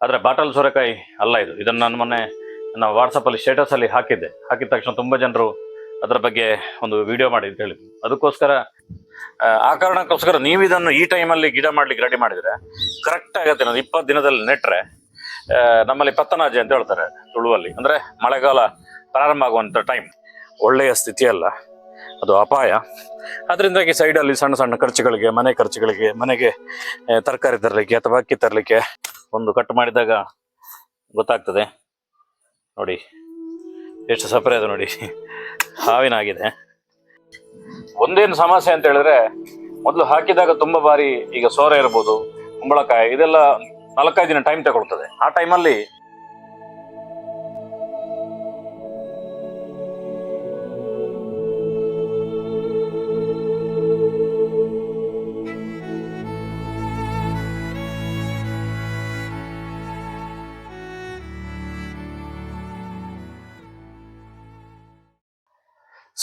ಆದರೆ ಬಾಟಲ್ ಸೋರೆಕಾಯಿ ಅಲ್ಲ ಇದು. ಇದನ್ನು ನಾನು ಮೊನ್ನೆ ನನ್ನ ವಾಟ್ಸಪ್ಪಲ್ಲಿ ಸ್ಟೇಟಸಲ್ಲಿ ಹಾಕಿದ್ದೆ. ಹಾಕಿದ ತಕ್ಷಣ ತುಂಬ ಜನರು ಅದರ ಬಗ್ಗೆ ಒಂದು ವಿಡಿಯೋ ಮಾಡಿ ಅಂತ ಹೇಳಿದ್ರು. ಅದಕ್ಕೋಸ್ಕರ ಆ, ಕಾರಣಕ್ಕೋಸ್ಕರ ನೀವು ಇದನ್ನು ಈ ಟೈಮಲ್ಲಿ ಗಿಡ ಮಾಡ್ಲಿಕ್ಕೆ ರೆಡಿ ಮಾಡಿದರೆ ಕರೆಕ್ಟ್ ಆಗುತ್ತೆ ನಾನು ಇಪ್ಪತ್ತು ದಿನದಲ್ಲಿ ನೆಟ್ಟರೆ ನಮ್ಮಲ್ಲಿ ಪತ್ತನಾಜೆ ಅಂತ ಹೇಳ್ತಾರೆ ತುಳುವಲ್ಲಿ. ಅಂದರೆ ಮಳೆಗಾಲ ಪ್ರಾರಂಭ ಆಗುವಂಥ ಟೈಮ್ ಒಳ್ಳೆಯ ಸ್ಥಿತಿ ಅಲ್ಲ ಅದು ಅಪಾಯ. ಅದರಿಂದಾಗಿ ಸೈಡಲ್ಲಿ ಸಣ್ಣ ಸಣ್ಣ ಖರ್ಚುಗಳಿಗೆ, ಮನೆ ಖರ್ಚುಗಳಿಗೆ, ಮನೆಗೆ ತರಕಾರಿ ತರಲಿಕ್ಕೆ ಅಥವಾ ಅಕ್ಕಿ ತರಲಿಕ್ಕೆ ಒಂದು ಕಟ್ ಮಾಡಿದಾಗ ಗೊತ್ತಾಗ್ತದೆ. ನೋಡಿ, ಎಷ್ಟು ಸಪರೆ ಅದು ನೋಡಿ. ಹಾವಿನಾಗಿದೆ ಒಂದೇನು ಸಮಸ್ಯೆ ಅಂತ ಹೇಳಿದ್ರೆ, ಮೊದಲು ಹಾಕಿದಾಗ ತುಂಬಾ ಬಾರಿ ಈಗ ಸೋರೆ ಇರ್ಬೋದು, ಕುಂಬಳಕಾಯಿ, ಇದೆಲ್ಲ ನಾಲ್ಕೈದು ದಿನ ಟೈಮ್ ತಗೊಳ್ತದೆ. ಆ ಟೈಮಲ್ಲಿ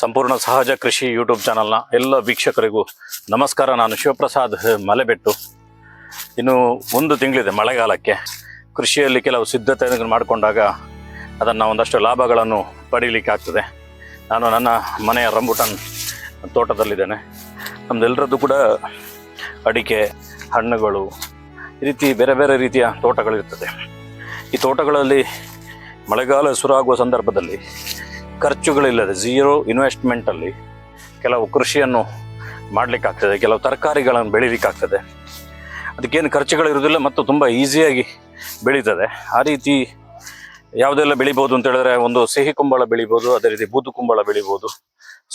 ಸಂಪೂರ್ಣ ಸಹಜ ಕೃಷಿ ಯೂಟ್ಯೂಬ್ ಚಾನಲ್ನ ಎಲ್ಲ ವೀಕ್ಷಕರಿಗೂ ನಮಸ್ಕಾರ. ನಾನು ಶಿವಪ್ರಸಾದ್ ಮಲೆಬೆಟ್ಟು. ಇನ್ನು ಒಂದು ತಿಂಗಳಿದೆ ಮಳೆಗಾಲಕ್ಕೆ. ಕೃಷಿಯಲ್ಲಿ ಕೆಲವು ಸಿದ್ಧತೆಗಳನ್ನು ಮಾಡಿಕೊಂಡಾಗ ಅದನ್ನು ಒಂದಷ್ಟು ಲಾಭಗಳನ್ನು ಪಡೀಲಿಕ್ಕೆ ಆಗ್ತದೆ. ನಾನು ನನ್ನ ಮನೆಯ ರಂಬುಟನ್ ತೋಟದಲ್ಲಿದ್ದೇನೆ. ನಮ್ದೆಲ್ಲರದ್ದು ಕೂಡ ಅಡಿಕೆ, ಹಣ್ಣುಗಳು, ಈ ರೀತಿ ಬೇರೆ ಬೇರೆ ರೀತಿಯ ತೋಟಗಳಿರ್ತದೆ. ಈ ತೋಟಗಳಲ್ಲಿ ಮಳೆಗಾಲ ಶುರುವಾಗುವ ಸಂದರ್ಭದಲ್ಲಿ ಖರ್ಚುಗಳಿಲ್ಲದೆ ಝೀರೋ ಇನ್ವೆಸ್ಟ್ಮೆಂಟಲ್ಲಿ ಕೆಲವು ಕೃಷಿಯನ್ನು ಮಾಡಲಿಕ್ಕಾಗ್ತದೆ, ಕೆಲವು ತರಕಾರಿಗಳನ್ನು ಬೆಳೀಲಿಕ್ಕಾಗ್ತದೆ. ಅದಕ್ಕೇನು ಖರ್ಚುಗಳಿರುವುದಿಲ್ಲ ಮತ್ತು ತುಂಬ ಈಸಿಯಾಗಿ ಬೆಳೀತದೆ. ಆ ರೀತಿ ಯಾವುದೆಲ್ಲ ಬೆಳಿಬೋದು ಅಂತ ಹೇಳಿದ್ರೆ ಒಂದು ಸಿಹಿ ಕುಂಬಳ ಬೆಳಿಬೋದು ಅದೇ ರೀತಿ ಬೂದು ಕುಂಬಳ ಬೆಳಿಬೋದು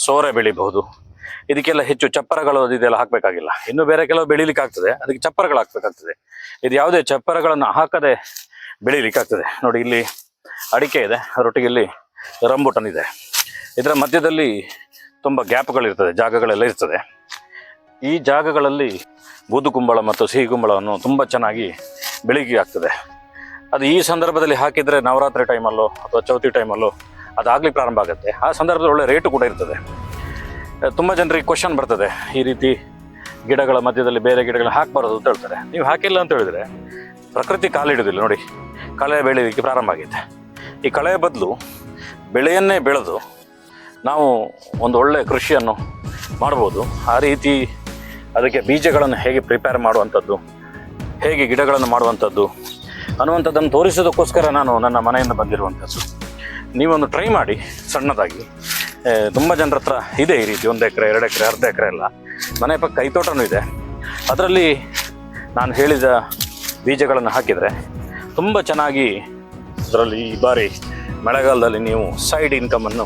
ಸೋರೆ ಬೆಳಿಬಹುದು. ಇದಕ್ಕೆಲ್ಲ ಹೆಚ್ಚು ಚಪ್ಪರಗಳು ಇದೆಲ್ಲ ಹಾಕಬೇಕಾಗಿಲ್ಲ. ಇನ್ನು ಬೇರೆ ಕೆಲವು ಬೆಳಿಲಿಕ್ಕಾಗ್ತದೆ, ಅದಕ್ಕೆ ಚಪ್ಪರಗಳು ಹಾಕ್ಬೇಕಾಗ್ತದೆ. ಇದು ಯಾವುದೇ ಚಪ್ಪರಗಳನ್ನು ಹಾಕದೆ ಬೆಳಿಲಿಕ್ಕಾಗ್ತದೆ. ನೋಡಿ, ಇಲ್ಲಿ ಅಡಿಕೆ ಇದೆ, ಅದರೊಟ್ಟಿಗೆ ಇಲ್ಲಿ ರಂಬುಟನ್ ಇದೆ. ಇದರ ಮಧ್ಯದಲ್ಲಿ ತುಂಬ ಗ್ಯಾಪ್ಗಳಿರ್ತದೆ, ಜಾಗಗಳೆಲ್ಲ ಇರ್ತದೆ. ಈ ಜಾಗಗಳಲ್ಲಿ ಬೂದು ಕುಂಬಳ ಮತ್ತು ಸಿಹಿ ಕುಂಬಳವನ್ನು ತುಂಬ ಚೆನ್ನಾಗಿ ಬೆಳಿಗ್ಗೆ ಆಗ್ತದೆ ಅದು ಈ ಸಂದರ್ಭದಲ್ಲಿ ಹಾಕಿದರೆ ನವರಾತ್ರಿ ಟೈಮಲ್ಲೋ ಅಥವಾ ಚೌತಿ ಟೈಮಲ್ಲೋ ಅದಾಗ್ಲಿ ಪ್ರಾರಂಭ ಆಗುತ್ತೆ. ಆ ಸಂದರ್ಭದಲ್ಲಿ ಒಳ್ಳೆ ರೇಟು ಕೂಡ ಇರ್ತದೆ. ತುಂಬ ಜನರಿಗೆ ಕ್ವಶನ್ ಬರ್ತದೆ, ಈ ರೀತಿ ಗಿಡಗಳ ಮಧ್ಯದಲ್ಲಿ ಬೇರೆ ಗಿಡಗಳನ್ನ ಹಾಕಬಾರದು ಅಂತ ಹೇಳ್ತಾರೆ. ನೀವು ಹಾಕಿಲ್ಲ ಅಂತ ಹೇಳಿದರೆ ಪ್ರಕೃತಿ ಕಾಲಿಡುವುದಿಲ್ಲ. ನೋಡಿ, ಕಳೆ ಬೆಳೀಲಿಕ್ಕೆ ಪ್ರಾರಂಭ ಆಗೈತೆ ಈ ಕಳೆಯ ಬದಲು ಬೆಳೆಯನ್ನೇ ಬೆಳೆದು ನಾವು ಒಂದು ಒಳ್ಳೆಯ ಕೃಷಿಯನ್ನು ಮಾಡ್ಬೋದು. ಆ ರೀತಿ ಅದಕ್ಕೆ ಬೀಜಗಳನ್ನು ಹೇಗೆ ಪ್ರಿಪೇರ್ ಮಾಡುವಂಥದ್ದು, ಹೇಗೆ ಗಿಡಗಳನ್ನು ಮಾಡುವಂಥದ್ದು ಅನ್ನುವಂಥದ್ದನ್ನು ತೋರಿಸೋದಕ್ಕೋಸ್ಕರ ನಾನು ನನ್ನ ಮನೆಯಿಂದ ಬಂದಿರುವಂಥದ್ದು. ನೀವೊಂದು ಟ್ರೈ ಮಾಡಿ, ಸಣ್ಣದಾಗಿ. ತುಂಬ ಜನರ ಹತ್ರ ಇದೆ ಈ ರೀತಿ, ಒಂದು ಎಕರೆ, ಎರಡು ಎಕರೆ, ಅರ್ಧ ಎಕರೆ ಎಲ್ಲ. ಮನೆ ಪಕ್ಕ ಕೈತೋಟನೂ ಇದೆ. ಅದರಲ್ಲಿ ನಾನು ಹೇಳಿದ ಬೀಜಗಳನ್ನು ಹಾಕಿದರೆ ತುಂಬ ಚೆನ್ನಾಗಿ ಅದರಲ್ಲಿ ಈ ಬಾರಿ ಮಳೆಗಾಲದಲ್ಲಿ ನೀವು ಸೈಡ್ ಇನ್ಕಮನ್ನು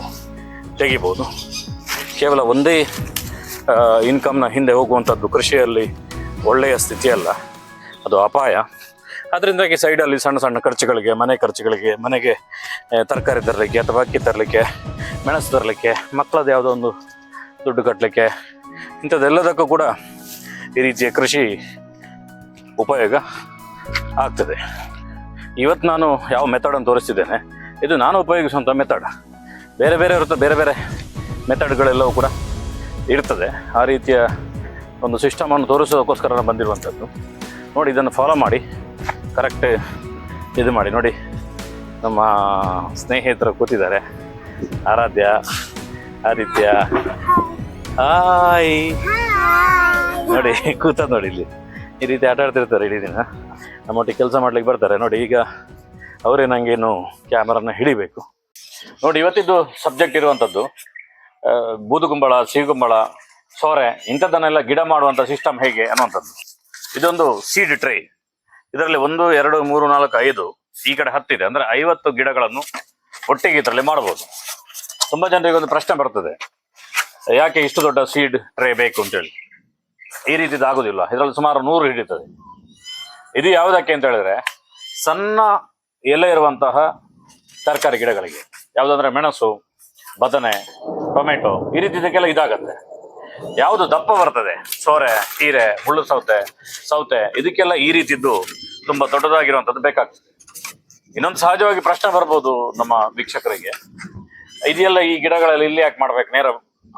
ತೆಗಿಬೋದು. ಕೇವಲ ಒಂದೇ ಇನ್ಕಮ್ನ ಹಿಂದೆ ಹೋಗುವಂಥದ್ದು ಕೃಷಿಯಲ್ಲಿ ಒಳ್ಳೆಯ ಸ್ಥಿತಿಯಲ್ಲ. ಅದು ಅಪಾಯ. ಅದರಿಂದಾಗಿ ಸೈಡಲ್ಲಿ ಸಣ್ಣ ಸಣ್ಣ ಖರ್ಚುಗಳಿಗೆ, ಮನೆ ಖರ್ಚುಗಳಿಗೆ, ಮನೆಗೆ ತರಕಾರಿ ತರಲಿಕ್ಕೆ ಅಥವಾ ಅಕ್ಕಿ ತರಲಿಕ್ಕೆ, ಮೆಣಸು ತರಲಿಕ್ಕೆ, ಮಕ್ಕಳದ್ದು ಯಾವುದೋ ಒಂದು ದುಡ್ಡು ಕಟ್ಟಲಿಕ್ಕೆ ಇಂಥದ್ದೆಲ್ಲದಕ್ಕೂ ಕೂಡ ಈ ರೀತಿಯ ಕೃಷಿ ಉಪಯೋಗ ಆಗ್ತದೆ. ಇವತ್ತು ನಾನು ಯಾವ ಮೆಥಡನ್ನು ತೋರಿಸ್ತಿದ್ದೇನೆ? ಇದು ನಾನು ಉಪಯೋಗಿಸುವಂಥ ಮೆಥಡ್ ಬೇರೆ ಬೇರೆ ಇರುತ್ತೆ, ಬೇರೆ ಬೇರೆ ಮೆಥಡ್ಗಳೆಲ್ಲವೂ ಕೂಡ ಇರ್ತದೆ. ಆ ರೀತಿಯ ಒಂದು ಸಿಸ್ಟಮನ್ನು ತೋರಿಸೋದಕ್ಕೋಸ್ಕರ ಬಂದಿರುವಂಥದ್ದು. ನೋಡಿ, ಇದನ್ನು ಫಾಲೋ ಮಾಡಿ. ಕರೆಕ್ಟ್ ಇದು ಮಾಡಿ. ನೋಡಿ, ನಮ್ಮ ಸ್ನೇಹಿತರು ಕೂತಿದ್ದಾರೆ. ಆರಾಧ್ಯ, ಆದಿತ್ಯ. ಹಾಯ್ ನೋಡಿ ಕೂತ ನೋಡಿ ಇಲ್ಲಿ. ಈ ರೀತಿ ಆಟ ಆಡ್ತಿರ್ತಾರೆ ಇಡೀ ದಿನ. ನಮ್ಮೊಟ್ಟಿಗೆ ಕೆಲಸ ಮಾಡ್ಲಿಕ್ಕೆ ಬರ್ತಾರೆ. ನೋಡಿ, ಈಗ ಅವರೇ ನನಗೇನು ಕ್ಯಾಮರಾನ ಹಿಡಿಬೇಕು. ನೋಡಿ, ಇವತ್ತಿದ್ದು ಸಬ್ಜೆಕ್ಟ್ ಇರುವಂಥದ್ದು ಬೂದುಗುಂಬಳ, ಸಿಹಿಗುಂಬಳ, ಸೋರೆ, ಇಂಥದ್ದನ್ನೆಲ್ಲ ಗಿಡ ಮಾಡುವಂಥ ಸಿಸ್ಟಮ್ ಹೇಗೆ ಅನ್ನುವಂಥದ್ದು. ಇದೊಂದು ಸೀಡ್ ಟ್ರೇ ಇದರಲ್ಲಿ ಒಂದು, ಎರಡು, ಮೂರು, ನಾಲ್ಕು, ಐದು, ಈ ಕಡೆ ಹತ್ತಿದೆ. ಅಂದರೆ ಐವತ್ತು ಗಿಡಗಳನ್ನು ಒಟ್ಟಿಗೆ ಇದರಲ್ಲಿ ಮಾಡ್ಬೋದು. ತುಂಬ ಜನರಿಗೆ ಒಂದು ಪ್ರಶ್ನೆ ಬರ್ತದೆ. ಯಾಕೆ ಇಷ್ಟು ದೊಡ್ಡ ಸೀಡ್ ಟ್ರೇ ಬೇಕು ಅಂತೇಳಿ? ಈ ರೀತಿದು ಆಗೋದಿಲ್ಲ. ಇದರಲ್ಲಿ ಸುಮಾರು ನೂರು ಹಿಡಿತದೆ. ಇದು ಯಾವುದಕ್ಕೆ ಅಂತ ಹೇಳಿದ್ರೆ, ಸಣ್ಣ ಎಲೆ ಇರುವಂತಹ ತರಕಾರಿ ಗಿಡಗಳಿಗೆ. ಯಾವುದಂದ್ರೆ ಮೆಣಸು, ಬದನೆ, ಟೊಮೆಟೊ, ಈ ರೀತಿದಕ್ಕೆಲ್ಲ ಇದಾಗತ್ತೆ. ಯಾವುದು ದಪ್ಪ ಬರ್ತದೆ? ಸೋರೆ, ಹೀರೆ, ಮುಳ್ಳು ಸೌತೆ ಸೌತೆ, ಇದಕ್ಕೆಲ್ಲ ಈ ರೀತಿದ್ದು ತುಂಬಾ ದೊಡ್ಡದಾಗಿರುವಂಥದ್ದು ಬೇಕಾಗ್ತದೆ. ಇನ್ನೊಂದು ಸಹಜವಾಗಿ ಪ್ರಶ್ನೆ ಬರ್ಬೋದು ನಮ್ಮ ವೀಕ್ಷಕರಿಗೆ. ಇದೆಲ್ಲ ಈ ಗಿಡಗಳಲ್ಲಿ ಇಲ್ಲಿ ಯಾಕೆ ಮಾಡ್ಬೇಕು? ನೇರ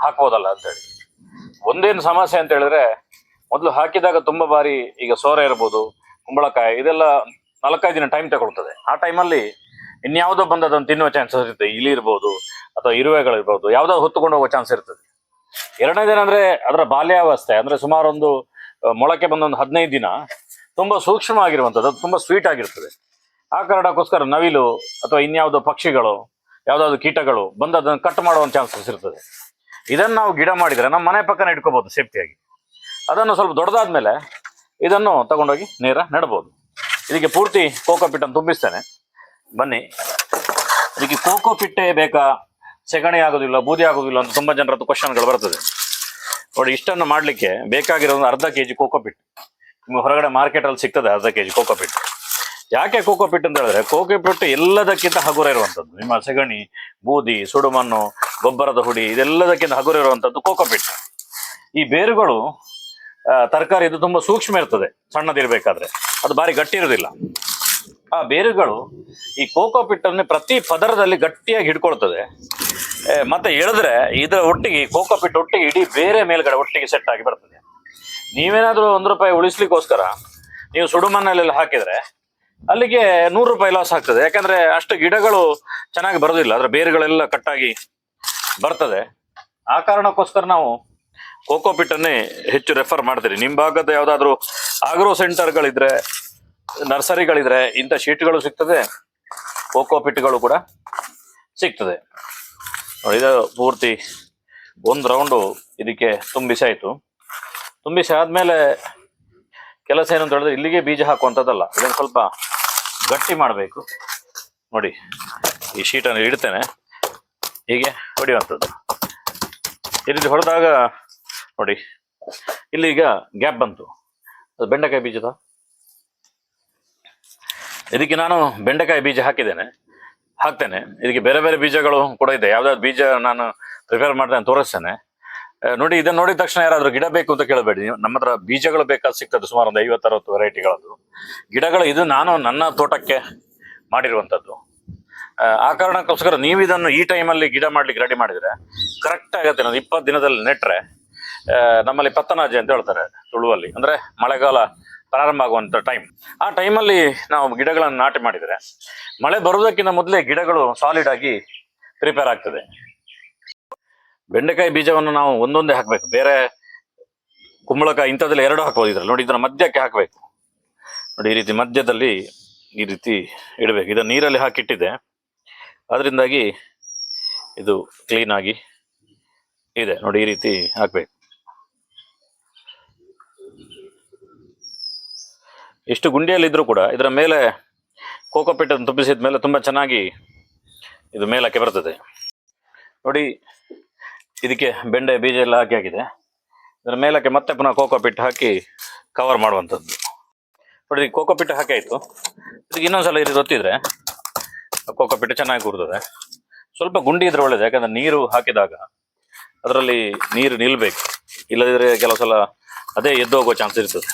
ಹಾಕ್ಬೋದಲ್ಲ ಅಂತೇಳಿ. ಒಂದೇನು ಸಮಸ್ಯೆ ಅಂತ ಹೇಳಿದ್ರೆ ಮೊದಲು ಹಾಕಿದಾಗ ತುಂಬಾ ಬಾರಿ ಈಗ ಸೋರೆ ಇರ್ಬೋದು, ಕುಂಬಳಕಾಯಿ, ಇದೆಲ್ಲ ನಾಲ್ಕೈದು ದಿನ ಟೈಮ್ ತಗೊಳ್ತದೆ. ಆ ಟೈಮಲ್ಲಿ ಇನ್ಯಾವುದೋ ಬಂದು ಅದನ್ನು ತಿನ್ನುವ ಚಾನ್ಸಸ್ ಇರುತ್ತೆ. ಇಲಿ ಇರ್ಬೋದು, ಅಥವಾ ಇರುವೆಗಳಿರ್ಬೋದು ಯಾವುದೋ ಹೊತ್ತುಕೊಂಡು ಹೋಗೋ ಚಾನ್ಸ್ ಇರ್ತದೆ. ಎರಡನೇದೇನಂದ್ರೆ ಅದರ ಬಾಲ್ಯಾವಸ್ಥೆ, ಅಂದ್ರೆ ಸುಮಾರು ಒಂದು ಮೊಳಕೆ ಬಂದ ಒಂದು ಹದಿನೈದು ದಿನ ತುಂಬಾ ಸೂಕ್ಷ್ಮ ಆಗಿರುವಂಥದ್ದು ಅದು ತುಂಬಾ ಸ್ವೀಟ್ ಆಗಿರ್ತದೆ. ಆ ಕಾರಣಕ್ಕೋಸ್ಕರ ನವಿಲು ಅಥವಾ ಇನ್ಯಾವುದೋ ಪಕ್ಷಿಗಳು, ಯಾವುದಾದ್ರು ಕೀಟಗಳು ಬಂದು ಅದನ್ನು ಕಟ್ ಮಾಡುವ ಚಾನ್ಸಸ್ ಇರ್ತದೆ. ಇದನ್ನು ನಾವು ಗಿಡ ಮಾಡಿದರೆ, ನಮ್ಮ ಮನೆ ಪಕ್ಕನ ಇಟ್ಕೋಬೋದು ಸೇಫ್ಟಿಯಾಗಿ ಅದನ್ನು ಸ್ವಲ್ಪ ದೊಡ್ಡದಾದ ಮೇಲೆ ಇದನ್ನು ತಗೊಂಡೋಗಿ ನೇರ ನೆಡಬಹುದು. ಇದಕ್ಕೆ ಪೂರ್ತಿ ಕೋಕೋ ಪಿಟ್ಟನ್ನು ತುಂಬಿಸ್ತೇನೆ. ಬನ್ನಿ. ಇದಕ್ಕೆ ಕೋಕೋ ಪಿಟ್ಟೇ ಬೇಕಾ? ಸೆಗಣಿ ಆಗೋದಿಲ್ಲ, ಬೂದಿ ಆಗೋದಿಲ್ಲ ಅಂತ ತುಂಬಾ ಜನರದ್ದು ಕ್ವಶನ್ಗಳು ಬರ್ತದೆ. ನೋಡಿ, ಇಷ್ಟನ್ನು ಮಾಡಲಿಕ್ಕೆ ಬೇಕಾಗಿರೋ ಒಂದು ಅರ್ಧ ಕೆ ಜಿ ಕೋಕೋ ಪಿಟ್ ನಿಮ್ಗೆ ಹೊರಗಡೆ ಮಾರ್ಕೆಟಲ್ಲಿ ಸಿಗ್ತದೆ ಅರ್ಧ ಕೆ ಜಿ ಕೋಕೋ ಪಿಟ್ ಯಾಕೆ ಕೋಕೋ ಪಿಟ್ ಅಂತ ಹೇಳಿದ್ರೆ, ಕೋಕೋ ಪಿಟ್ ಎಲ್ಲದಕ್ಕಿಂತ ಹಗುರ ಇರುವಂಥದ್ದು. ನಿಮ್ಮ ಸೆಗಣಿ, ಬೂದಿ, ಸುಡುಮಣ್ಣು, ಗೊಬ್ಬರದ ಹುಡಿ, ಇದೆಲ್ಲದಕ್ಕಿಂತ ಹಗುರ ಇರುವಂಥದ್ದು ಕೋಕೋ ಪಿಟ್ ಈ ಬೇರುಗಳು ತರಕಾರಿ ಇದು ತುಂಬ ಸೂಕ್ಷ್ಮ ಇರ್ತದೆ, ಸಣ್ಣದಿರ್ಬೇಕಾದ್ರೆ. ಅದು ಬಾರಿ ಗಟ್ಟಿ ಇರೋದಿಲ್ಲ. ಆ ಬೇರುಗಳು ಈ ಕೋಕೋ ಪಿಟ್ಟನ್ನೇ ಪ್ರತಿ ಪದರದಲ್ಲಿ ಗಟ್ಟಿಯಾಗಿ ಹಿಡ್ಕೊಳ್ತದೆ. ಮತ್ತೆ ಎಳೆದ್ರೆ ಇದರ ಒಟ್ಟಿಗೆ ಕೋಕೋ ಪಿಟ್ ಒಟ್ಟಿಗೆ ಇಡೀ ಬೇರೆ ಮೇಲ್ಗಡೆ ಒಟ್ಟಿಗೆ ಸೆಟ್ ಆಗಿ ಬರ್ತದೆ. ನೀವೇನಾದರೂ ಒಂದು ರೂಪಾಯಿ ಉಳಿಸ್ಲಿಕ್ಕೋಸ್ಕರ ನೀವು ಸುಡುಮಣ್ಣಲ್ಲೆಲ್ಲ ಹಾಕಿದರೆ ಅಲ್ಲಿಗೆ ನೂರು ರೂಪಾಯಿ ಲಾಸ್ ಆಗ್ತದೆ. ಯಾಕಂದರೆ ಅಷ್ಟು ಗಿಡಗಳು ಚೆನ್ನಾಗಿ ಬರೋದಿಲ್ಲ. ಅದರ ಬೇರುಗಳೆಲ್ಲ ಕಟ್ಟಾಗಿ ಬರ್ತದೆ. ಆ ಕಾರಣಕ್ಕೋಸ್ಕರ ನಾವು ಕೋಕೋ ಪಿಟ್ಟನ್ನೇ ಹೆಚ್ಚು ರೆಫರ್ ಮಾಡ್ತೀರಿ. ನಿಮ್ಮ ಭಾಗದ ಯಾವುದಾದ್ರೂ ಆಗ್ರೋ ಸೆಂಟರ್ಗಳಿದ್ರೆ ನರ್ಸರಿಗಳಿದ್ರೆ ಇಂಥ ಶೀಟ್ಗಳು ಸಿಗ್ತದೆ? ಕೋಕೋಪಿಟ್ಗಳು ಕೂಡ ಸಿಗ್ತದೆ. ಇದು ಪೂರ್ತಿ ಒಂದು ರೌಂಡು ಇದಕ್ಕೆ ತುಂಬಿಸಾಯಿತು ತುಂಬಿಸಿ ಆದಮೇಲೆ ಕೆಲಸ ಏನು ಅಂತ ಹೇಳಿದ್ರೆ ಇಲ್ಲಿಗೆ ಬೀಜ ಹಾಕುವಂಥದ್ದಲ್ಲ. ಇದನ್ನು ಸ್ವಲ್ಪ ಗಟ್ಟಿ ಮಾಡಬೇಕು. ನೋಡಿ, ಈ ಶೀಟನ್ನು ಇಡ್ತೇನೆ. ಹೀಗೆ ಹೊಡೆಯುವಂಥದ್ದು. ಇಲ್ಲಿ ಹೊಡೆದಾಗ ನೋಡಿ. ಇಲ್ಲಿ ಈಗ ಗ್ಯಾಪ್ ಬಂತು. ಅದು ಬೆಂಡೆಕಾಯಿ ಬೀಜದ? ಇದಕ್ಕೆ ನಾನು ಬೆಂಡೆಕಾಯಿ ಬೀಜ ಹಾಕಿದ್ದೇನೆ. ಹಾಕ್ತೇನೆ. ಇದಕ್ಕೆ ಬೇರೆ ಬೇರೆ ಬೀಜಗಳು ಕೂಡ ಇದೆ. ಯಾವ್ದಾದ್ರು ಬೀಜ ನಾನು ಪ್ರಿಪೇರ್ ಮಾಡ್ತೇನೆ ತೋರಿಸ್ತೇನೆ. ನೋಡಿ ಇದನ್ನ ನೋಡಿದ ತಕ್ಷಣ ಯಾರಾದ್ರೂ ಗಿಡ ಬೇಕು ಅಂತ ಕೇಳಬೇಡಿ. ನೀವು ನಮ್ಮ ಹತ್ರ ಬೀಜಗಳು ಬೇಕಾದ ಸಿಗ್ತದೆ ಸುಮಾರು ಒಂದು ಐವತ್ತರವತ್ತು ವೆರೈಟಿಗಳದ್ದು ಗಿಡಗಳು ಇದು ನಾನು ನನ್ನ ತೋಟಕ್ಕೆ ಮಾಡಿರುವಂಥದ್ದು. ಆ, ಕಾರಣಕ್ಕೋಸ್ಕರ ನೀವು ಇದನ್ನು ಈ ಟೈಮಲ್ಲಿ ಗಿಡ ಮಾಡ್ಲಿಕ್ಕೆ ರೆಡಿ ಮಾಡಿದರೆ ಕರೆಕ್ಟ್ ಆಗುತ್ತೆ ನಾನು ಇಪ್ಪತ್ತು ದಿನದಲ್ಲಿ ನೆಟ್ರೆ. ಆ, ನಮ್ಮಲ್ಲಿ ಪತ್ತನಾಜೆ ಅಂತ ಹೇಳ್ತಾರೆ ತುಳುವಲ್ಲಿ. ಅಂದ್ರೆ ಮಳೆಗಾಲ ಪ್ರಾರಂಭ ಆಗುವಂಥ ಟೈಮ್ ಆ ಟೈಮಲ್ಲಿ ನಾವು ಗಿಡಗಳನ್ನು ನಾಟಿ ಮಾಡಿದರೆ ಮಳೆ ಬರುವುದಕ್ಕಿಂತ ಮೊದಲೇ ಗಿಡಗಳು ಸಾಲಿಡ್ ಆಗಿ ಪ್ರಿಪೇರ್ ಆಗ್ತದೆ. ಬೆಂಡೆಕಾಯಿ ಬೀಜವನ್ನು ನಾವು ಒಂದೊಂದೇ ಹಾಕಬೇಕು. ಬೇರೆ ಕುಂಬಳಕಾಯಿ ಇಂಥದ್ರಲ್ಲಿ ಎರಡು ಹಾಕ್ಬೋದು ನೋಡಿ, ಇದನ್ನು ಮಧ್ಯಕ್ಕೆ ಹಾಕಬೇಕು. ನೋಡಿ, ಈ ರೀತಿ ಮಧ್ಯದಲ್ಲಿ ಈ ರೀತಿ ಇಡಬೇಕು. ಇದನ್ನು ನೀರಲ್ಲಿ ಹಾಕಿಟ್ಟಿದೆ. ಅದರಿಂದಾಗಿ ಇದು ಕ್ಲೀನ್ ಆಗಿ ಇದೆ. ನೋಡಿ, ಈ ರೀತಿ ಹಾಕ್ಬೇಕು. ಇಷ್ಟು ಗುಂಡಿಯಲ್ಲಿದ್ರೂ ಕೂಡ ಇದರ ಮೇಲೆ ಕೋಕೋಪಿಟ್ಟನ್ನು ತುಂಬಿಸಿದ ಮೇಲೆ ತುಂಬ ಚೆನ್ನಾಗಿ ಇದು ಮೇಲಕ್ಕೆ ಬರ್ತದೆ. ನೋಡಿ, ಇದಕ್ಕೆ ಬೆಂಡೆ ಬೀಜ ಎಲ್ಲ ಹಾಕಿ ಆಗಿದೆ ಇದರ ಮೇಲಕ್ಕೆ ಮತ್ತೆ ಪುನಃ ಕೋಕೋಪಿಟ್ ಹಾಕಿ ಕವರ್ ಮಾಡುವಂಥದ್ದು. ನೋಡಿ ಕೋಕೋಪಿಟ್ ಹಾಕಿ ಆಯಿತು. ಇದಕ್ಕೆ ಇನ್ನೊಂದ್ಸಲ ಇದು ಗೊತ್ತಿದ್ರೆ ಕೋಕೋಪಿಟ್ ಚೆನ್ನಾಗಿ ಕೂರ್ತದೆ. ಸ್ವಲ್ಪ ಗುಂಡಿ ಇದ್ರೆ ಒಳ್ಳೇದು, ಯಾಕಂದರೆ ನೀರು ಹಾಕಿದಾಗ ಅದರಲ್ಲಿ ನೀರು ನಿಲ್ಲಬೇಕು ಇಲ್ಲದಿದ್ದರೆ ಕೆಲವು ಸಲ ಅದೇ ಎದ್ದು ಹೋಗೋ ಚಾನ್ಸ್ ಇರ್ತದೆ.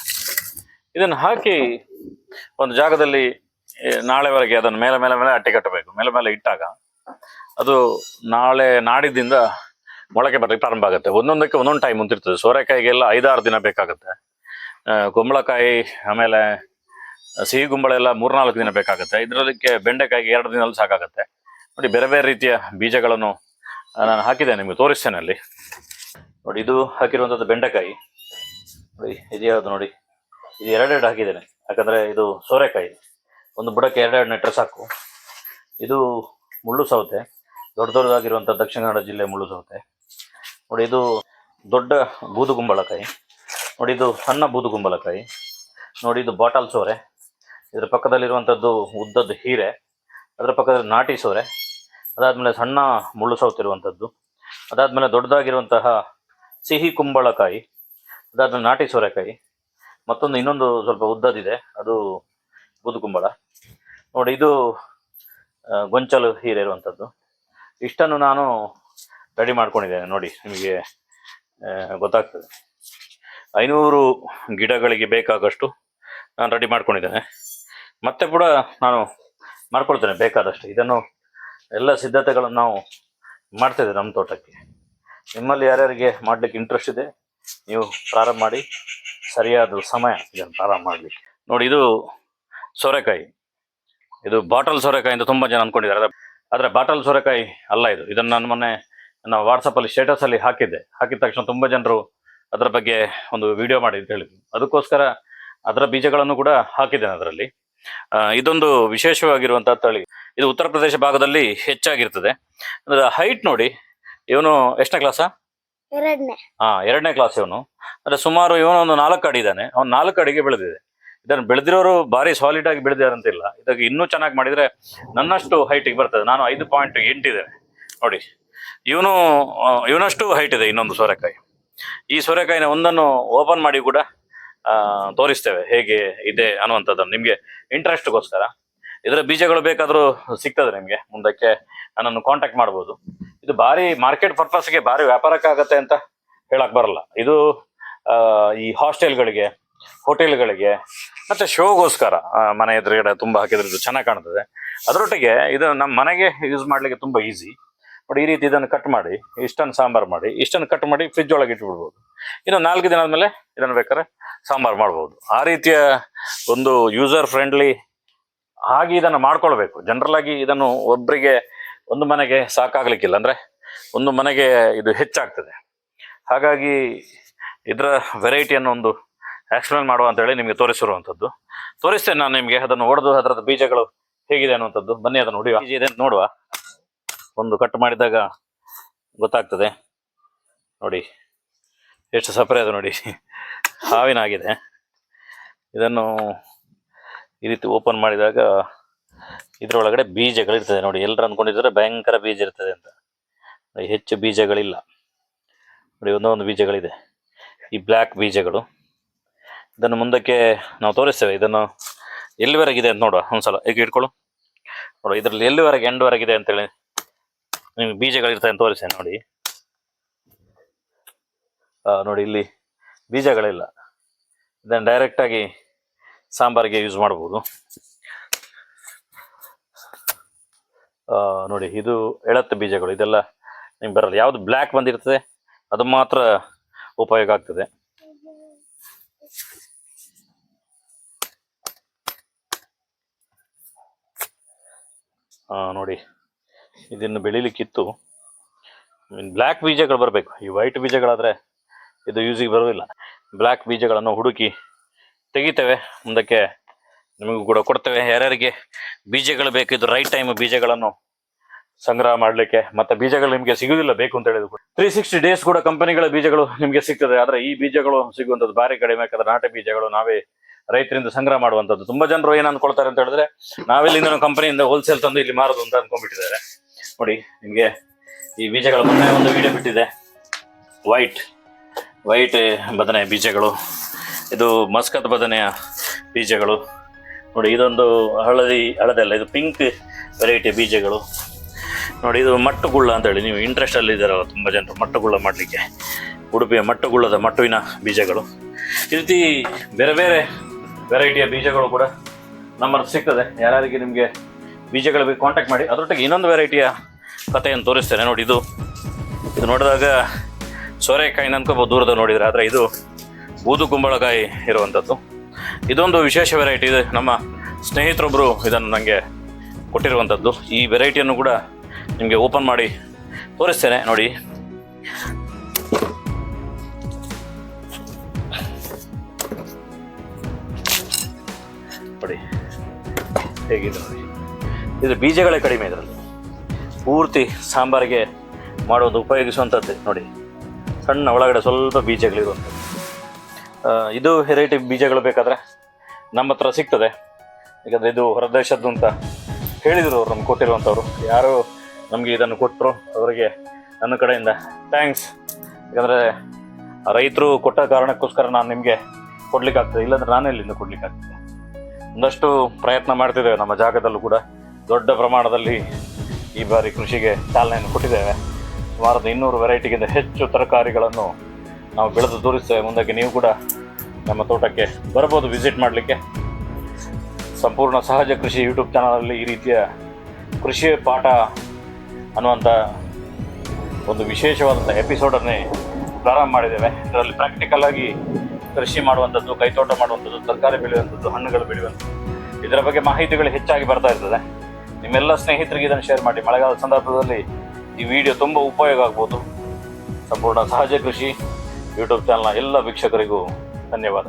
ಇದನ್ನು ಹಾಕಿ ಒಂದು ಜಾಗದಲ್ಲಿ ನಾಳೆವರೆಗೆ ಅದನ್ನು ಮೇಲೆ ಮೇಲೆ ಮೇಲೆ ಅಟ್ಟೆ ಕಟ್ಟಬೇಕು. ಮೇಲೆ ಮೇಲೆ ಇಟ್ಟಾಗ ಅದು ನಾಳೆ ನಾಡಿದ್ದಿಂದ ಮೊಳಕೆ ಬರಲಿಕ್ಕೆ ಪ್ರಾರಂಭ ಆಗುತ್ತೆ. ಒಂದೊಂದಕ್ಕೆ ಒಂದೊಂದು ಟೈಮ್ ಅಂತಿರ್ತದೆ ಸೋರೆಕಾಯಿಗೆಲ್ಲ ಐದಾರು ದಿನ ಬೇಕಾಗುತ್ತೆ. ಕುಂಬಳಕಾಯಿ, ಆಮೇಲೆ ಸಿಹಿ ಗುಂಬಳ ಎಲ್ಲ ಮೂರ್ನಾಲ್ಕು ದಿನ ಬೇಕಾಗುತ್ತೆ. ಇದರದಕ್ಕೆ ಬೆಂಡೆಕಾಯಿಗೆ ಎರಡು ದಿನದಲ್ಲಿ ಸಾಕಾಗುತ್ತೆ. ನೋಡಿ, ಬೇರೆ ಬೇರೆ ರೀತಿಯ ಬೀಜಗಳನ್ನು ನಾನು ಹಾಕಿದ್ದೇನೆ ನಿಮಗೆ, ತೋರಿಸ್ತೇನೆ ಅಲ್ಲಿ. ನೋಡಿ, ಇದು ಹಾಕಿರುವಂಥದ್ದು ಬೆಂಡೆಕಾಯಿ. ನೋಡಿ, ಇದು ಯಾವುದು ನೋಡಿ? ಇದು ಎರಡೆರಡು ಹಾಕಿದ್ದೇನೆ. ಯಾಕಂದರೆ ಇದು ಸೋರೆಕಾಯಿ. ಒಂದು ಬುಡಕ್ಕೆ ಎರಡೆರಡು ನೆಟ್ಟರೆ ಸಾಕು. ಇದು ಮುಳ್ಳು ಸೌತೆ. ದೊಡ್ಡ ದೊಡ್ಡದಾಗಿರುವಂಥ ದಕ್ಷಿಣ ಕನ್ನಡ ಜಿಲ್ಲೆ ಮುಳ್ಳು ಸೌತೆ. ನೋಡಿ, ಇದು ದೊಡ್ಡ ಬೂದು ಗುಂಬಳಕಾಯಿ ನೋಡಿ, ಇದು ಸಣ್ಣ ಬೂದು ಗುಂಬಳಕಾಯಿ ನೋಡಿ, ಇದು ಬಾಟಲ್ ಸೋರೆ. ಇದರ ಪಕ್ಕದಲ್ಲಿರುವಂಥದ್ದು ಉದ್ದದ್ದು ಹೀರೆ. ಅದರ ಪಕ್ಕದಲ್ಲಿ ನಾಟಿ ಸೋರೆ. ಅದಾದಮೇಲೆ ಸಣ್ಣ ಮುಳ್ಳು ಸೌತಿರುವಂಥದ್ದು ಅದಾದ್ಮೇಲೆ ದೊಡ್ಡದಾಗಿರುವಂತಹ ಸಿಹಿ ಕುಂಬಳಕಾಯಿ. ಅದಾದಮೇಲೆ ನಾಟಿ ಸೋರೆಕಾಯಿ. ಮತ್ತೊಂದು ಇನ್ನೊಂದು ಸ್ವಲ್ಪ ಉದ್ದದಿದೆ ಅದು ಬುದುಕುಂಬಳ ನೋಡಿ, ಇದು ಗೊಂಚಲು ಹೀರೆ ಇರುವಂಥದ್ದು ಇಷ್ಟನ್ನು ನಾನು ರೆಡಿ ಮಾಡ್ಕೊಂಡಿದ್ದೇನೆ. ನೋಡಿ, ನಿಮಗೆ ಗೊತ್ತಾಗ್ತದೆ. ಐನೂರು ಗಿಡಗಳಿಗೆ ಬೇಕಾಗಷ್ಟು ನಾನು ರೆಡಿ ಮಾಡ್ಕೊಂಡಿದ್ದೇನೆ. ಮತ್ತೆ ಕೂಡ ನಾನು ಮಾಡ್ಕೊಳ್ತೇನೆ ಬೇಕಾದಷ್ಟು. ಇದನ್ನು ಎಲ್ಲ ಸಿದ್ಧತೆಗಳನ್ನು ನಾವು ಮಾಡ್ತಿದ್ದೇವೆ ನಮ್ಮ ತೋಟಕ್ಕೆ. ನಿಮ್ಮಲ್ಲಿ ಯಾರ್ಯಾರಿಗೆ ಮಾಡ್ಲಿಕ್ಕೆ ಇಂಟ್ರೆಸ್ಟ್ ಇದೆ, ನೀವು ಪ್ರಾರಂಭ ಮಾಡಿ. ಸರಿಯಾದ ಸಮಯ ಇದನ್ನು ಪ್ರಾರಂಭ ಮಾಡಲಿಕ್ಕೆ ನೋಡಿ, ಇದು ಸೋರೆಕಾಯಿ. ಇದು ಬಾಟಲ್ ಸೋರೆಕಾಯಿ ಅಂತ ತುಂಬ ಜನ ಅಂದ್ಕೊಂಡಿದ್ದಾರೆ. ಆದರೆ ಬಾಟಲ್ ಸೋರೆಕಾಯಿ ಅಲ್ಲ ಇದು. ಇದನ್ನು ನಾನು ಮೊನ್ನೆ ನನ್ನ ವಾಟ್ಸಪ್ಪಲ್ಲಿ ಸ್ಟೇಟಸಲ್ಲಿ ಹಾಕಿದ್ದೆ. ಹಾಕಿದ ತಕ್ಷಣ ತುಂಬ ಜನರು ಅದರ ಬಗ್ಗೆ ಒಂದು ವಿಡಿಯೋ ಮಾಡಿ ಅಂತ ಹೇಳಿದ್ರು. ಅದಕ್ಕೋಸ್ಕರ ಅದರ ಬೀಜಗಳನ್ನು ಕೂಡ ಹಾಕಿದ್ದೇನೆ ಅದರಲ್ಲಿ. ಇದೊಂದು ವಿಶೇಷವಾಗಿರುವಂಥ ತಳಿ. ಇದು ಉತ್ತರ ಪ್ರದೇಶ ಭಾಗದಲ್ಲಿ ಹೆಚ್ಚಾಗಿರ್ತದೆ. ಅದರ ಹೈಟ್ ನೋಡಿ, ಇವನು ಎಷ್ಟನೇ ಕ್ಲಾಸಾ ಎರಡನೇ. ಹಾ, ಎರಡನೇ ಕ್ಲಾಸ್ ಇವನು. ಅಂದ್ರೆ ಸುಮಾರು ಇವನು ಒಂದು ನಾಲ್ಕು ಅಡಿ ಇದ್ದಾನೆ. ಅವ್ನು ನಾಲ್ಕು ಅಡಿಗೆ ಬೆಳೆದಿದೆ. ಇದನ್ನು ಬೆಳೆದಿರೋರು ಭಾರಿ ಸಾಲಿಡ್ ಆಗಿ ಬೆಳೆದಿದ್ದಾರೆ ಅಂತಿಲ್ಲ ಇನ್ನೂ ಚೆನ್ನಾಗಿ ಮಾಡಿದ್ರೆ ನನ್ನಷ್ಟು ಹೈಟಿಗೆ ಬರ್ತದೆ. ನಾನು ಐದು ಪಾಯಿಂಟ್ ಎಂಟಿದ್ದೇನೆ ನೋಡಿ, ಇವನು ಇವನಷ್ಟು ಹೈಟ್ ಇದೆ ಇನ್ನೊಂದು ಸೋರೆಕಾಯಿ. ಈ ಸೋರೆಕಾಯಿನ ಒಂದನ್ನು ಓಪನ್ ಮಾಡಿ ಕೂಡ ತೋರಿಸ್ತೇವೆ. ಹೇಗೆ ಇದೆ ಅನ್ನುವಂಥದ್ದನ್ನು ನಿಮಗೆ ಇಂಟ್ರೆಸ್ಟ್ಗೋಸ್ಕರ ಇದರ ಬೀಜಗಳು ಬೇಕಾದರೂ ಸಿಗ್ತದೆ ನಿಮಗೆ. ಮುಂದಕ್ಕೆ ನನ್ನನ್ನು ಕಾಂಟ್ಯಾಕ್ಟ್ ಮಾಡ್ಬೋದು. ಇದು ಭಾರಿ ಮಾರ್ಕೆಟ್ ಪರ್ಪಸ್ಗೆ ಭಾರಿ ವ್ಯಾಪಾರಕ್ಕಾಗತ್ತೆ ಅಂತ ಹೇಳಕ್ ಬರಲ್ಲ. ಇದು ಈ ಹಾಸ್ಟೆಲ್ಗಳಿಗೆ ಹೋಟೆಲ್ಗಳಿಗೆ ಮತ್ತೆ ಶೋಗೋಸ್ಕರ ಮನೆ ಎದುರುಗಡೆ ತುಂಬ ಹಾಕಿದ್ರೆ ಇದು ಚೆನ್ನಾಗಿ ಕಾಣ್ತದೆ. ಅದರೊಟ್ಟಿಗೆ ಇದು ನಮ್ಮ ಮನೆಗೆ ಯೂಸ್ ಮಾಡ್ಲಿಕ್ಕೆ ತುಂಬ ಈಸಿ ಬಟ್ ಈ ರೀತಿ ಇದನ್ನು ಕಟ್ ಮಾಡಿ, ಇಷ್ಟನ್ನು ಸಾಂಬಾರು ಮಾಡಿ, ಇಷ್ಟನ್ನು ಕಟ್ ಮಾಡಿ ಫ್ರಿಜ್ ಒಳಗೆ ಇಟ್ಬಿಡ್ಬೋದು. ಇನ್ನು ನಾಲ್ಕು ದಿನ ಆದಮೇಲೆ ಇದನ್ನು ಬೇಕಾದ್ರೆ ಸಾಂಬಾರು ಮಾಡ್ಬೋದು. ಆ ರೀತಿಯ ಒಂದು ಯೂಸರ್ ಫ್ರೆಂಡ್ಲಿ ಆಗಿ ಇದನ್ನು ಮಾಡ್ಕೊಳ್ಬೇಕು. ಜನರಲ್ ಆಗಿ ಇದನ್ನು ಒಬ್ಬರಿಗೆ ಒಂದು ಮನೆಗೆ ಸಾಕಾಗ್ಲಿಕ್ಕಿಲ್ಲ ಅಂದ್ರೆ ಒಂದು ಮನೆಗೆ ಇದು ಹೆಚ್ಚಾಗ್ತದೆ. ಹಾಗಾಗಿ ಇದರ ವೆರೈಟಿಯನ್ನು ಒಂದು ಎಕ್ಸ್ಪ್ಲೇನ್ ಮಾಡುವ ಅಂತ ಹೇಳಿ ನಿಮಗೆ ತೋರಿಸಿರುವಂಥದ್ದು. ತೋರಿಸ್ತೇನೆ ನಾನು ನಿಮಗೆ, ಅದನ್ನು ಹೊಡೆದು ಅದರದ ಬೀಜಗಳು ಹೇಗಿದೆ ಅನ್ನುವಂಥದ್ದು. ಬನ್ನಿ, ಅದನ್ನು ಬೀಜ ಇದೆ ನೋಡುವ. ಒಂದು ಕಟ್ ಮಾಡಿದಾಗ ಗೊತ್ತಾಗ್ತದೆ. ನೋಡಿ, ಎಷ್ಟು ಸಪರೆ ಅದು ನೋಡಿ. ಹಾವಿನಾಗಿದೆ. ಇದನ್ನು ಈ ರೀತಿ ಓಪನ್ ಮಾಡಿದಾಗ ಇದರೊಳಗಡೆ ಬೀಜಗಳಿರ್ತದೆ ನೋಡಿ ಎಲ್ಲರೂ ಅನ್ಕೊಂಡಿದ್ರೆ ಭಯಂಕರ ಬೀಜ ಇರ್ತದೆ ಅಂತ. ಹೆಚ್ಚು ಬೀಜಗಳಿಲ್ಲ. ನೋಡಿ, ಒಂದೊಂದು ಬೀಜಗಳಿದೆ. ಈ ಬ್ಲ್ಯಾಕ್ ಬೀಜಗಳು. ಇದನ್ನು ಮುಂದಕ್ಕೆ ನಾವು ತೋರಿಸ್ತೇವೆ. ಇದನ್ನು ಎಲ್ಲಿವರೆಗಿದೆ ಅಂತ ನೋಡುವ ಒಂದ್ಸಲ. ಈಗ ಇಟ್ಕೊಳ್ಳು ನೋಡು, ಇದರಲ್ಲಿ ಎಲ್ಲಿವರೆಗೆ ಎಂಡ್ವರೆಗಿದೆ ಅಂತೇಳಿ ನಿಮ್ಗೆ ಬೀಜಗಳಿರ್ತದೆ ಅಂತ ತೋರಿಸ್ತೇನೆ ನೋಡಿ. ನೋಡಿ, ಇಲ್ಲಿ ಬೀಜಗಳಿಲ್ಲ. ಇದನ್ನು ಡೈರೆಕ್ಟಾಗಿ ಸಾಂಬಾರಿಗೆ ಯೂಸ್ ಮಾಡ್ಬೋದು ಆ, ನೋಡಿ, ಇದು ಎಳತ್ತು ಬೀಜಗಳು. ಇದೆಲ್ಲ ನಿಮ್ಗೆ ಬರಲ್ಲ. ಯಾವುದು ಬ್ಲ್ಯಾಕ್ ಬಂದಿರ್ತದೆ, ಅದು ಮಾತ್ರ ಉಪಯೋಗ ಆಗ್ತದೆ. ನೋಡಿ, ಇದನ್ನು ಬೆಳಿಲಿಕ್ಕಿತ್ತು. ಬ್ಲ್ಯಾಕ್ ಬೀಜಗಳು ಬರಬೇಕು. ಈ ವೈಟ್ ಬೀಜಗಳಾದರೆ ಇದು ಯೂಸಿಗೆ ಬರೋದಿಲ್ಲ ಬ್ಲ್ಯಾಕ್ ಬೀಜಗಳನ್ನು ಹುಡುಕಿ ತೆಗಿತೇವೆ. ಮುಂದಕ್ಕೆ ನಿಮಗೂ ಕೂಡ ಕೊಡ್ತೇವೆ. ಯಾರ್ಯಾರಿಗೆ ಬೀಜಗಳು ಬೇಕಿದ್ರು ರೈಟ್ ಟೈಮ್ ಬೀಜಗಳನ್ನು ಸಂಗ್ರಹ ಮಾಡಲಿಕ್ಕೆ. ಮತ್ತೆ ಬೀಜಗಳು ನಿಮಗೆ ಸಿಗುವುದಿಲ್ಲ ಬೇಕು ಅಂತ ಹೇಳಿದ್ರು ತ್ರೀ ಸಿಕ್ಸ್ಟಿ ಡೇಸ್ ಕೂಡ ಕಂಪನಿಗಳ ಬೀಜಗಳು ನಿಮಗೆ ಸಿಗ್ತದೆ. ಆದ್ರೆ ಈ ಬೀಜಗಳು ಸಿಗುವಂಥದ್ದು ಭಾರಿ ಕಡಿಮೆ. ಯಾಕಂದ್ರೆ ನಾಟಿ ಬೀಜಗಳು ನಾವೇ ರೈತರಿಂದ ಸಂಗ್ರಹ ಮಾಡುವಂಥದ್ದು. ತುಂಬಾ ಜನರು ಏನು ಅನ್ಕೊಳ್ತಾರೆ ಅಂತ ಹೇಳಿದ್ರೆ ನಾವಿಲ್ಲಿಂದ ಕಂಪನಿಯಿಂದ ಹೋಲ್ಸೇಲ್ ತಂದು ಇಲ್ಲಿ ಮಾರೋದು ಅಂತ ಅಂದ್ಕೊಂಡ್ಬಿಟ್ಟಿದ್ದಾರೆ ನೋಡಿ, ನಿಮಗೆ ಈ ಬೀಜಗಳ ಮೊನ್ನೆ ಒಂದು ವಿಡಿಯೋ ಬಿಟ್ಟಿದೆ. ವೈಟ್ ವೈಟ್ ಬದನೆ ಬೀಜಗಳು. ಇದು ಮಸ್ಕತ್ ಬದನೆಯ ಬೀಜಗಳು. ನೋಡಿ, ಇದೊಂದು ಹಳದಿ, ಹಳದಲ್ಲ, ಇದು ಪಿಂಕ್ ವೆರೈಟಿ ಬೀಜಗಳು. ನೋಡಿ, ಇದು ಮಟ್ಟುಗುಳ್ಳ ಅಂತೇಳಿ, ನೀವು ಇಂಟ್ರೆಸ್ಟ್ ಅಲ್ಲಿ ಇದ್ದಾರಲ್ಲ ತುಂಬ ಜನರು, ಮಟ್ಟುಗುಳ್ಳ ಮಾಡಲಿಕ್ಕೆ. ಉಡುಪಿಯ ಮಟ್ಟುಗುಳ್ಳದ ಮಟ್ಟುವಿನ ಬೀಜಗಳು. ಈ ರೀತಿ ಬೇರೆ ಬೇರೆ ವೆರೈಟಿಯ ಬೀಜಗಳು ಕೂಡ ನಮ್ಮಲ್ಲಿ ಸಿಗ್ತದೆ. ಯಾರ್ಯಾರಿಗೆ ನಿಮಗೆ ಬೀಜಗಳ ಬಗ್ಗೆ ಕಾಂಟ್ಯಾಕ್ಟ್ ಮಾಡಿ. ಅದರೊಟ್ಟಿಗೆ ಇನ್ನೊಂದು ವೆರೈಟಿಯ ಕಥೆಯನ್ನು ತೋರಿಸ್ತೇನೆ. ನೋಡಿ, ಇದು ಇದು ನೋಡಿದಾಗ ಸೋರೆಕಾಯಿ ಅನ್ಕೋಬೋದು ದೂರದ ನೋಡಿದರೆ, ಆದರೆ ಇದು ಬೂದು ಕುಂಬಳಕಾಯಿ ಇರುವಂಥದ್ದು ಇದೊಂದು ವಿಶೇಷ ವೆರೈಟಿ ಇದೆ. ನಮ್ಮ ಸ್ನೇಹಿತರೊಬ್ಬರು ಇದನ್ನು ನನಗೆ ಕೊಟ್ಟಿರುವಂಥದ್ದು. ಈ ವೆರೈಟಿಯನ್ನು ಕೂಡ ನಿಮಗೆ ಓಪನ್ ಮಾಡಿ ತೋರಿಸ್ತೇನೆ ನೋಡಿ. ನೋಡಿ. ಹೇಗಿದೆ ನೋಡಿ. ಇದು ಬೀಜಗಳೇ ಕಡಿಮೆ ಇದರಲ್ಲಿ. ಪೂರ್ತಿ ಸಾಂಬಾರಿಗೆ ಮಾಡೋದು ಉಪಯೋಗಿಸುವಂಥದ್ದು ನೋಡಿ. ಸಣ್ಣ ಒಳಗಡೆ ಸ್ವಲ್ಪ ಬೀಜಗಳಿರುವಂಥದ್ದು. ಇದು ವೆರೈಟಿ ಬೀಜಗಳು ಬೇಕಾದರೆ ನಮ್ಮ ಹತ್ರ ಸಿಗ್ತದೆ. ಯಾಕಂದರೆ ಇದು ಹೊರದೇಶದ್ದು ಅಂತ ಹೇಳಿದರು ಅವ್ರು, ನಮ್ಗೆ ಕೊಟ್ಟಿರುವಂಥವ್ರು. ಯಾರು ನಮಗೆ ಇದನ್ನು ಕೊಟ್ಟರು ಅವರಿಗೆ ನನ್ನ ಕಡೆಯಿಂದ ಥ್ಯಾಂಕ್ಸ್ ಯಾಕಂದರೆ ರೈತರು ಕೊಟ್ಟ ಕಾರಣಕ್ಕೋಸ್ಕರ ನಾನು ನಿಮಗೆ ಕೊಡ್ಲಿಕ್ಕಾಗ್ತದೆ, ಇಲ್ಲಾಂದ್ರೆ ನಾನೇ ಇಲ್ಲಿಂದ ಕೊಡ್ಲಿಕ್ಕಾಗ್ತದೆ. ಒಂದಷ್ಟು ಪ್ರಯತ್ನ ಮಾಡ್ತಿದ್ದೇವೆ ನಮ್ಮ ಜಾಗದಲ್ಲೂ ಕೂಡ. ದೊಡ್ಡ ಪ್ರಮಾಣದಲ್ಲಿ ಈ ಬಾರಿ ಕೃಷಿಗೆ ಚಾಲನೆಯನ್ನು ಕೊಟ್ಟಿದ್ದೇವೆ. ಸುಮಾರು ಇನ್ನೂರು ವೆರೈಟಿಗಿಂತ ಹೆಚ್ಚು ತರಕಾರಿಗಳನ್ನು ನಾವು ಬೆಳೆದು ತೋರಿಸ್ತೇವೆ. ಮುಂದಕ್ಕೆ ನೀವು ಕೂಡ ನಮ್ಮ ತೋಟಕ್ಕೆ ಬರ್ಬೋದು ವಿಸಿಟ್ ಮಾಡಲಿಕ್ಕೆ. ಸಂಪೂರ್ಣ ಸಹಜ ಕೃಷಿ ಯೂಟ್ಯೂಬ್ ಚಾನಲಲ್ಲಿ ಈ ರೀತಿಯ ಕೃಷಿ ಪಾಠ ಅನ್ನುವಂಥ ಒಂದು ವಿಶೇಷವಾದಂಥ ಎಪಿಸೋಡನ್ನೇ ಪ್ರಾರಂಭ ಮಾಡಿದ್ದೇವೆ. ಇದರಲ್ಲಿ ಪ್ರಾಕ್ಟಿಕಲ್ ಆಗಿ ಕೃಷಿ ಮಾಡುವಂಥದ್ದು, ಕೈತೋಟ ಮಾಡುವಂಥದ್ದು, ತರಕಾರಿ ಬೆಳೆಯುವಂಥದ್ದು, ಹಣ್ಣುಗಳು ಬೆಳೆಯುವಂಥದ್ದು, ಇದರ ಬಗ್ಗೆ ಮಾಹಿತಿಗಳು ಹೆಚ್ಚಾಗಿ ಬರ್ತಾ ಇರ್ತದೆ. ನಿಮ್ಮೆಲ್ಲ ಸ್ನೇಹಿತರಿಗೆ ಇದನ್ನು ಶೇರ್ ಮಾಡಿ. ಮಳೆಗಾಲದ ಸಂದರ್ಭದಲ್ಲಿ ಈ ವಿಡಿಯೋ ತುಂಬ ಉಪಯೋಗ ಆಗ್ಬೋದು. ಸಂಪೂರ್ಣ ಸಹಜ ಕೃಷಿ ಯೂಟ್ಯೂಬ್ ಚಾನಲ್ನ ಎಲ್ಲ ವೀಕ್ಷಕರಿಗೂ धन्यवाद।